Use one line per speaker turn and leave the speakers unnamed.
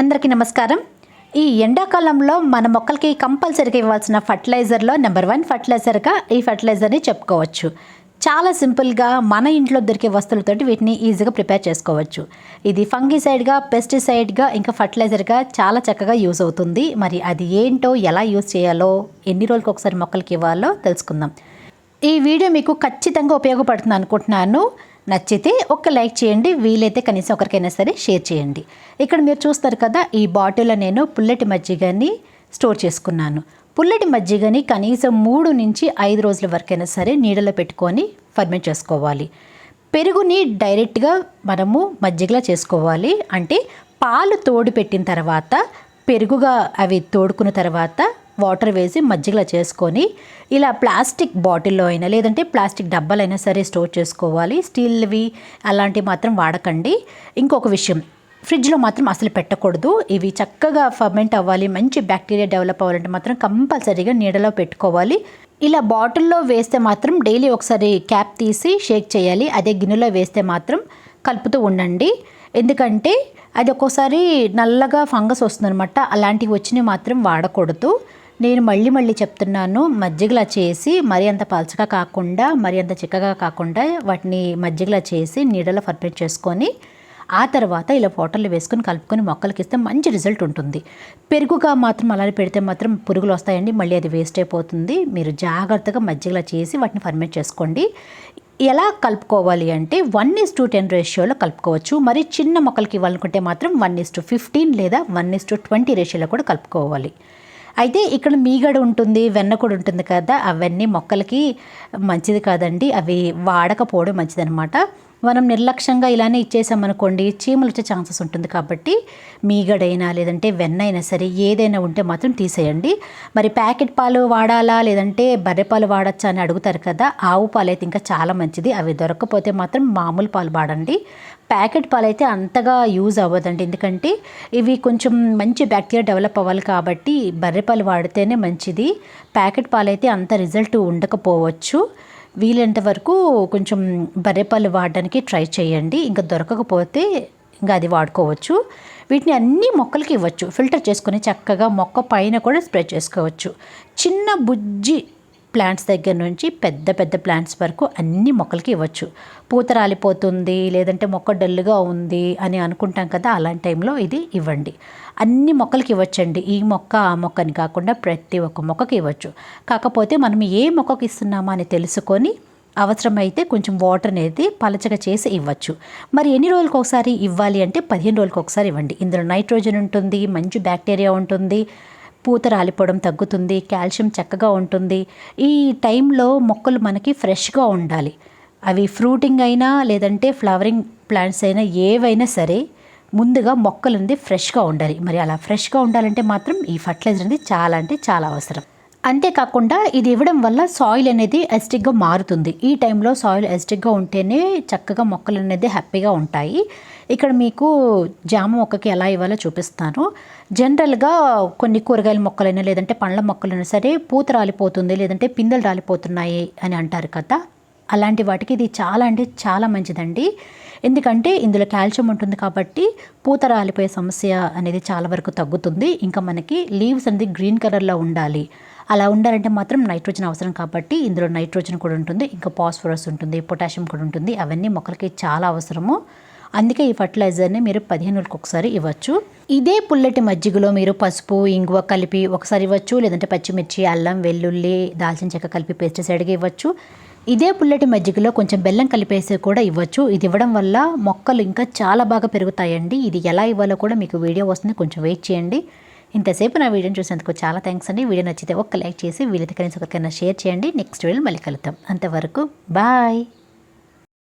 అందరికీ నమస్కారం. ఈ ఎండాకాలంలో మన మొక్కలకి కంపల్సరీగా ఇవ్వాల్సిన ఫర్టిలైజర్లో నెంబర్ వన్ ఫర్టిలైజర్గా ఈ ఫర్టిలైజర్ని చెప్పుకోవచ్చు. చాలా సింపుల్గా మన ఇంట్లో దొరికే వస్తువులతోటి వీటిని ఈజీగా ప్రిపేర్ చేసుకోవచ్చు. ఇది ఫంగిసైడ్గా పెస్టిసైడ్గా ఇంకా ఫర్టిలైజర్గా చాలా చక్కగా యూజ్ అవుతుంది. మరి అది ఏంటో ఎలా యూజ్ చేయాలో ఎన్ని రోజులకు ఒకసారి మొక్కలకి ఇవ్వాలో తెలుసుకుందాం. ఈ వీడియో మీకు ఖచ్చితంగా ఉపయోగపడుతుంది అనుకుంటున్నాను నచ్చితే ఒక లైక్ చేయండి. వీలైతే కనీసం ఒకరికైనా సరే షేర్ చేయండి. ఇక్కడ మీరు చూస్తారు కదా ఈ బాటిల్లో నేను పుల్లటి మజ్జిగని స్టోర్ చేసుకున్నాను. పుల్లటి మజ్జిగని కనీసం మూడు నుంచి ఐదు రోజుల వరకైనా సరే నీడలో పెట్టుకొని ఫర్మెంట్ చేసుకోవాలి. పెరుగుని డైరెక్ట్గా మనము మజ్జిగలా చేసుకోవాలి. అంటే పాలు తోడు పెట్టిన తర్వాత పెరుగుగా అవి తోడుకున్న తర్వాత వాటర్ వేసి మజ్జిగలా చేసుకొని ఇలా ప్లాస్టిక్ బాటిల్లో అయినా లేదంటే ప్లాస్టిక్ డబ్బాలైనా సరే స్టోర్ చేసుకోవాలి. స్టీల్వి అలాంటివి మాత్రం వాడకండి. ఇంకొక విషయం ఫ్రిడ్జ్లో మాత్రం అసలు పెట్టకూడదు. ఇవి చక్కగా ఫర్మెంట్ అవ్వాలి మంచి బ్యాక్టీరియా డెవలప్ అవ్వాలంటే మాత్రం కంపల్సరీగా నీడలో పెట్టుకోవాలి. ఇలా బాటిల్లో వేస్తే మాత్రం డైలీ ఒకసారి క్యాప్ తీసి షేక్ చేయాలి. అదే గిన్నెలో వేస్తే మాత్రం కలుపుతూ ఉండండి. ఎందుకంటే అది ఒక్కోసారి నల్లగా ఫంగస్ వస్తుందనమాట అలాంటివి వచ్చినవి మాత్రం వాడకూడదు. నేను మళ్ళీ మళ్ళీ చెప్తున్నాను మజ్జిగలా చేసి మరి అంత పలచగా కాకుండా మరి అంత చిక్కగా కాకుండా వాటిని మజ్జిగలా చేసి నీడలో ఫర్మెంట్ చేసుకొని ఆ తర్వాత ఇలా ఫోటోలు వేసుకొని కలుపుకొని మొక్కలకి ఇస్తే మంచి రిజల్ట్ ఉంటుంది. పెరుగుగా మాత్రం అలానే పెడితే మాత్రం పురుగులు వస్తాయండి మళ్ళీ అది వేస్ట్ అయిపోతుంది. మీరు జాగ్రత్తగా మజ్జిగలా చేసి వాటిని ఫర్మెంట్ చేసుకోండి. ఎలా కలుపుకోవాలి అంటే వన్ ఇస్ టు టెన్ రేషియోలో కలుపుకోవచ్చు. మరి చిన్న మొక్కలకి ఇవ్వాలనుకుంటే మాత్రం వన్ ఇస్ టు ఫిఫ్టీన్ లేదా వన్ ఇస్ టు ట్వంటీ రేషియోలో కూడా కలుపుకోవాలి. అయితే ఇక్కడ మీగడ ఉంటుంది వెన్న కూడా ఉంటుంది కదా అవన్నీ మొక్కలకి మంచిది కాదండి. అవి వాడకపోవడం మంచిదనమాట మనం నిర్లక్ష్యంగా ఇలానే ఇచ్చేసామనుకోండి చీమలు వచ్చే ఛాన్సెస్ ఉంటుంది కాబట్టి మీగడైనా లేదంటే వెన్న అయినా సరే ఏదైనా ఉంటే మాత్రం తీసేయండి. మరి ప్యాకెట్ పాలు వాడాలా లేదంటే బర్రె పాలు వాడచ్చా అని అడుగుతారు కదా ఆవు పాలు అయితే ఇంకా చాలా మంచిది. అవి దొరకకపోతే మాత్రం మామూలు పాలు వాడండి. ప్యాకెట్ పాలు అయితే అంతగా యూజ్ అవ్వదండి. ఎందుకంటే ఇవి కొంచెం మంచి బ్యాక్టీరియా డెవలప్ అవ్వాలి కాబట్టి బర్రె పాలు వాడితేనే మంచిది. ప్యాకెట్ పాలు అయితే అంత రిజల్ట్ ఉండకపోవచ్చు. వీలైనంత వరకు కొంచెం బర్రెపాలు వాడడానికి ట్రై చేయండి. ఇంకా దొరకకపోతే ఇంకా అది వాడుకోవచ్చు. వీటిని అన్ని మొక్కలకి ఇవ్వచ్చు. ఫిల్టర్ చేసుకొని చక్కగా మొక్క పైన కూడా స్ప్రే చేసుకోవచ్చు. చిన్న బుజ్జి ప్లాంట్స్ దగ్గర నుంచి పెద్ద పెద్ద ప్లాంట్స్ వరకు అన్ని మొక్కలకి ఇవ్వచ్చు. పూత రాలిపోతుంది లేదంటే మొక్క డల్గా ఉంది అని అనుకుంటాం కదా అలాంటి టైంలో ఇది ఇవ్వండి. అన్ని మొక్కలకి ఇవ్వచ్చండి. ఈ మొక్క ఆ మొక్కని కాకుండా ప్రతి ఒక్క మొక్కకి ఇవ్వచ్చు. కాకపోతే మనం ఏ మొక్కకి ఇస్తున్నామా అని తెలుసుకొని అవసరమైతే కొంచెం వాటర్ అనేది పలచగా చేసి ఇవ్వచ్చు. మరి ఎన్ని రోజులకు ఒకసారి ఇవ్వాలి అంటే పదిహేను రోజులకు ఒకసారి ఇవ్వండి. ఇందులో నైట్రోజన్ ఉంటుంది మంచి బ్యాక్టీరియా ఉంటుంది పూత రాలిపోవడం తగ్గుతుంది కాల్షియం చక్కగా ఉంటుంది. ఈ టైంలో మొక్కలు మనకి ఫ్రెష్గా ఉండాలి. అవి ఫ్రూటింగ్ అయినా లేదంటే ఫ్లవరింగ్ ప్లాంట్స్ అయినా ఏవైనా సరే ముందుగా మొక్కలు అనేది ఫ్రెష్గా ఉండాలి. మరి అలా ఫ్రెష్గా ఉండాలంటే మాత్రం ఈ ఫర్టిలైజర్ అనేది చాలా అంటే చాలా అవసరం. అంతేకాకుండా ఇది ఇవ్వడం వల్ల సాయిల్ అనేది ఎస్టిక్గా మారుతుంది. ఈ టైంలో సాయిల్ ఎస్టిక్గా ఉంటేనే చక్కగా మొక్కలు అనేది హ్యాపీగా ఉంటాయి. ఇక్కడ మీకు జామ మొక్కకి ఎలా ఇవ్వాలో చూపిస్తాను. జనరల్గా కొన్ని కూరగాయల మొక్కలైనా లేదంటే పండ్ల మొక్కలైనా సరే పూత రాలిపోతుంది లేదంటే పిందెలు రాలిపోతున్నాయి అని అంటారు కదా. అలాంటి వాటికి ఇది చాలా అంటే చాలా మంచిదండి. ఎందుకంటే ఇందులో కాల్షియం ఉంటుంది కాబట్టి పూత రాలిపోయే సమస్య అనేది చాలా వరకు తగ్గుతుంది. ఇంకా మనకి లీవ్స్ అనేది గ్రీన్ కలర్లో ఉండాలి. అలా ఉండాలంటే మాత్రం నైట్రోజన్ అవసరం కాబట్టి ఇందులో నైట్రోజన్ కూడా ఉంటుంది ఇంకా పాస్ఫరస్ ఉంటుంది పొటాషియం కూడా ఉంటుంది. అవన్నీ మొక్కలకి చాలా అవసరము. అందుకే ఈ ఫర్టిలైజర్ని మీరు పదిహేను రోజులకు ఒకసారి ఇవ్వచ్చు. ఇదే పుల్లటి మజ్జిగలో మీరు పసుపు ఇంగువ కలిపి ఒకసారి ఇవ్వచ్చు. లేదంటే పచ్చిమిర్చి అల్లం వెల్లుల్లి దాల్చిన చెక్క కలిపి పెస్టిసైడ్గా ఇవ్వచ్చు. ఇదే పుల్లటి మజ్జిగలో కొంచెం బెల్లం కలిపేసి కూడా ఇవ్వచ్చు. ఇది ఇవ్వడం వల్ల మొక్కలు ఇంకా చాలా బాగా పెరుగుతాయండి. ఇది ఎలా ఇవ్వాలో కూడా మీకు వీడియో వస్తుంది. కొంచెం వెయిట్ చేయండి. ఇంతసేపు నా వీడియోని చూసేందుకు చాలా థ్యాంక్స్ అండి. వీడియో నచ్చితే ఒక్క లైక్ చేసి వీలైతే కనీసం ఒకరికైనా షేర్ చేయండి. నెక్స్ట్ వీడియోలో మళ్ళీ కలుద్దాం. అంతవరకు బాయ్